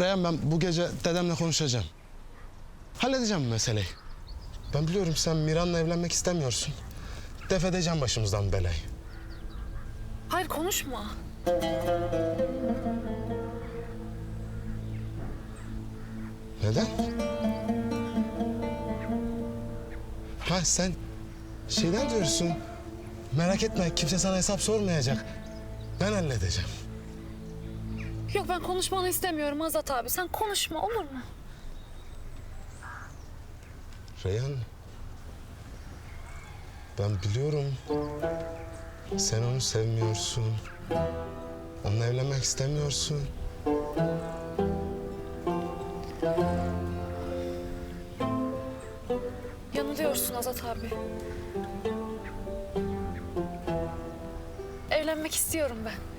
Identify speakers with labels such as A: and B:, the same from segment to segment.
A: Reyhan ben bu gece dedemle konuşacağım. Halledeceğim bu meseleyi. Ben biliyorum sen Miran'la evlenmek istemiyorsun. Def edeceğim başımızdan belayı.
B: Hayır konuşma.
A: Neden? Ha sen şeyden diyorsun. Merak etme kimse sana hesap sormayacak. Ben halledeceğim.
B: Yok ben konuşmanı istemiyorum Azat abi. Sen konuşma olur mu?
A: Reyhan. Ben biliyorum. Sen onu sevmiyorsun. Onunla evlenmek istemiyorsun.
B: Yanılıyorsun Azat abi. Evlenmek istiyorum ben.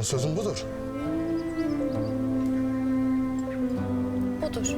A: Son sözün budur.
B: Budur.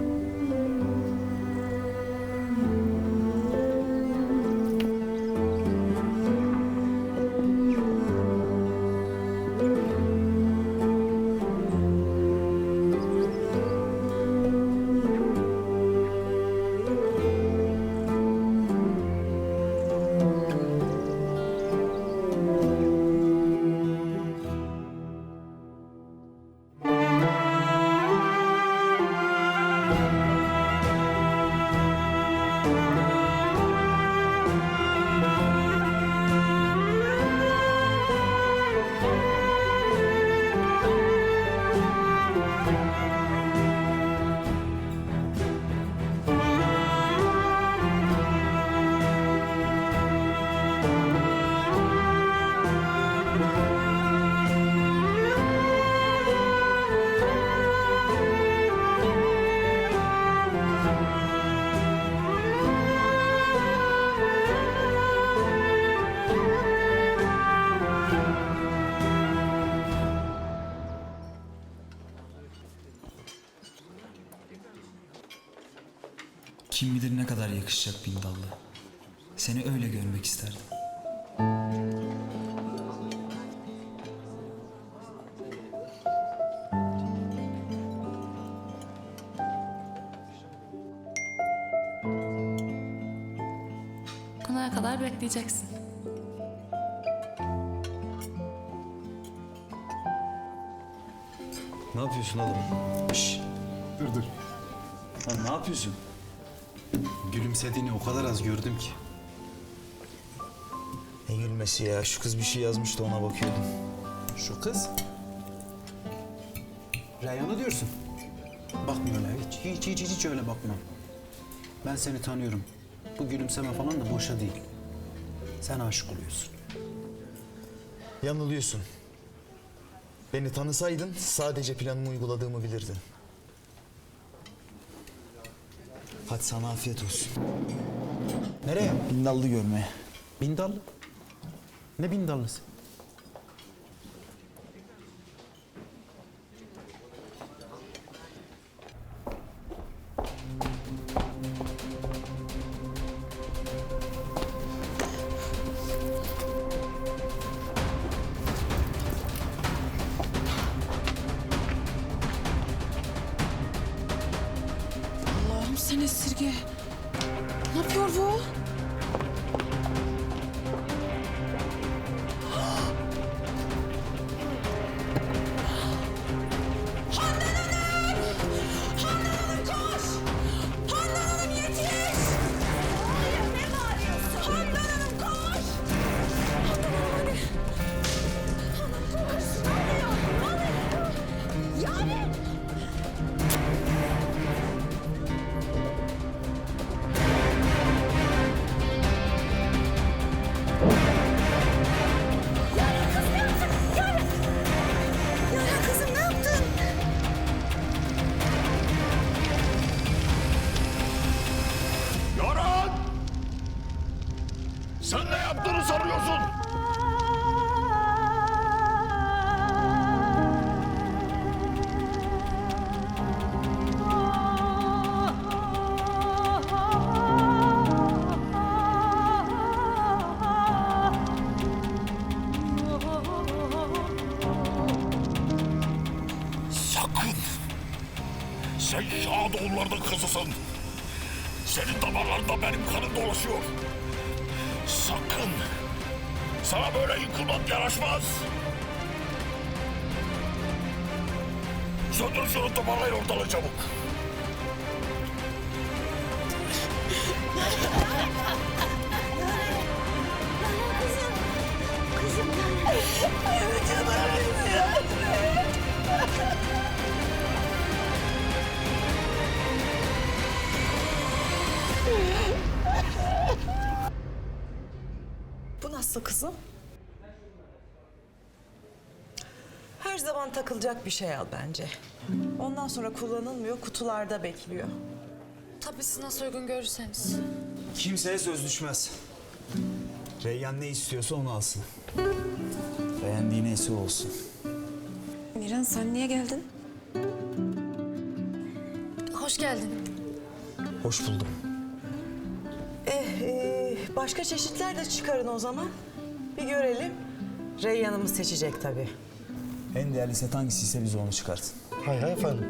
C: Kim bilir ne kadar yakışacak bin dallı. Seni öyle görmek isterdim.
D: Konağa kadar bekleyeceksin.
E: Ne yapıyorsun oğlum?
C: Şşş.
E: Dur dur.
C: Lan ne yapıyorsun?
E: Gülümsediğini o kadar az gördüm ki.
C: Ne gülmesi ya? Şu kız bir şey yazmıştı ona bakıyordum.
E: Şu kız. Reyhan'ı diyorsun. Bakma öyle hiç, hiç, hiç, hiç öyle bakma. Ben seni tanıyorum. Bu gülümseme falan da boşa değil. Sen aşık oluyorsun.
F: Yanılıyorsun. Beni tanısaydın sadece planımı uyguladığımı bilirdin. Hadi sana afiyet olsun.
E: Nereye?
C: Bindallı görmeye.
E: Bindallı. Ne bindallısı?
G: Kızısın. Senin damarlarında benim kanım dolaşıyor. Sakın. Sana böyle yıkılmak yaraşmaz. Söndür şunu toparlayın ortalığı çabuk.
H: Bu nasıl kızım? Her zaman takılacak bir şey al bence. Ondan sonra kullanılmıyor, kutularda bekliyor.
B: Tabii siz nasıl uygun görürseniz.
F: Kimseye söz düşmez. Reyyan ne istiyorsa onu alsın. Beğendiği neyse olsun.
H: Miran sen niye geldin?
B: Hoş geldin.
F: Hoş buldum.
H: Başka çeşitler de çıkarın o zaman. Bir görelim. Reyyan'ımı seçecek tabii.
F: En değerli set hangisiyse bize onu çıkartın.
A: Hay hay efendim.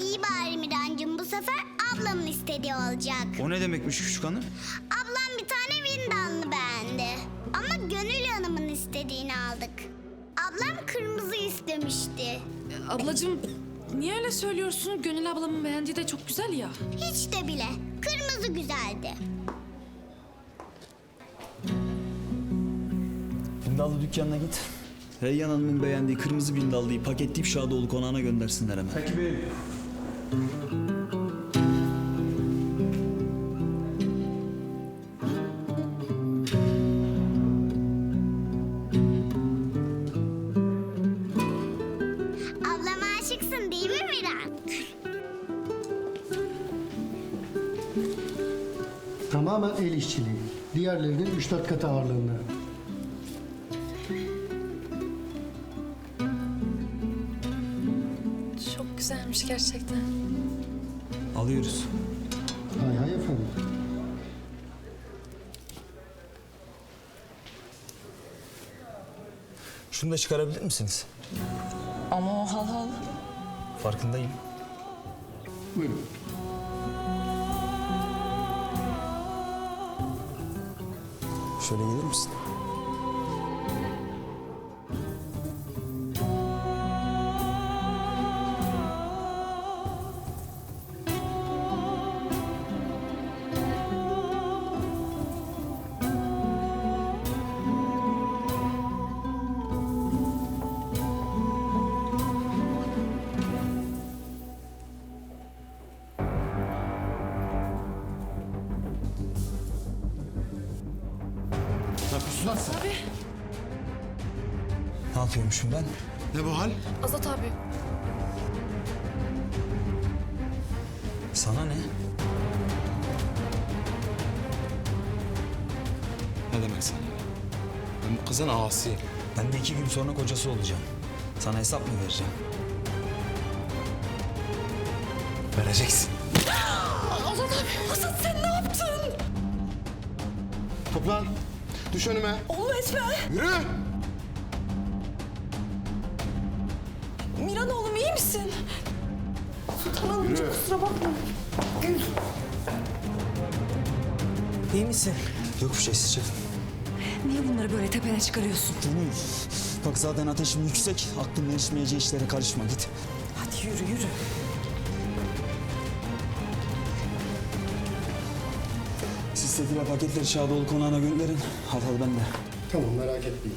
I: İyi bari Mirancım bu sefer ablamın istediği olacak.
F: O ne demekmiş küçük hanım?
I: Ablam bir tane vindanlı beğendi. Ama Gönül Hanım'ın istediğini aldık. Ablam kırmızı istemişti.
B: Ablacığım niye öyle söylüyorsun? Gönül ablamın beğendiği de çok güzel ya.
I: Hiç de bile. Kırmızı güzeldi.
F: Bindallı dükkanına git. Reyyan Hanım'ın beğendiği kırmızı bindallıyı paketleyip Şadoğlu konağına göndersinler hemen. Peki beyim.
I: Aşıksın değil mi Miran?
J: Tamamen el işçiliği. Diğerlerinin 3-4 katı ağırlığında.
B: Çok güzelmiş gerçekten.
F: Alıyoruz.
J: Hay hay efendim.
F: Şunu da çıkarabilir misiniz?
H: Ama o hal hal.
F: Farkındayım.
J: Buyurun.
F: Şöyle gelir misin? Yapıyormuşum ben?
A: Ne bu hal?
B: Azat abi
F: Sana ne?
A: Ne demek sana? Ben bu kızın ağasıyım.
F: Ben de iki gün sonra kocası olacağım. Sana hesap mı vereceğim?
A: Vereceksin.
B: Azat abi Azat sen ne yaptın?
A: Toplan. Düş önüme.
H: Oğlum etme.
A: Yürü.
H: Misin? Sultan Hanımcığım kusura bakma. İyi misin?
F: Yok bir şey çıkın.
H: Niye bunları böyle tepene çıkarıyorsun?
F: Gönül. Bak zaten ateşim yüksek. Aklım erişmeyeceği işlere karışma git.
H: Hadi yürü yürü.
F: Siz setiyle paketleri Şadoğlu konağına gönderin. Hatalı bende.
J: Tamam merak etmeyin.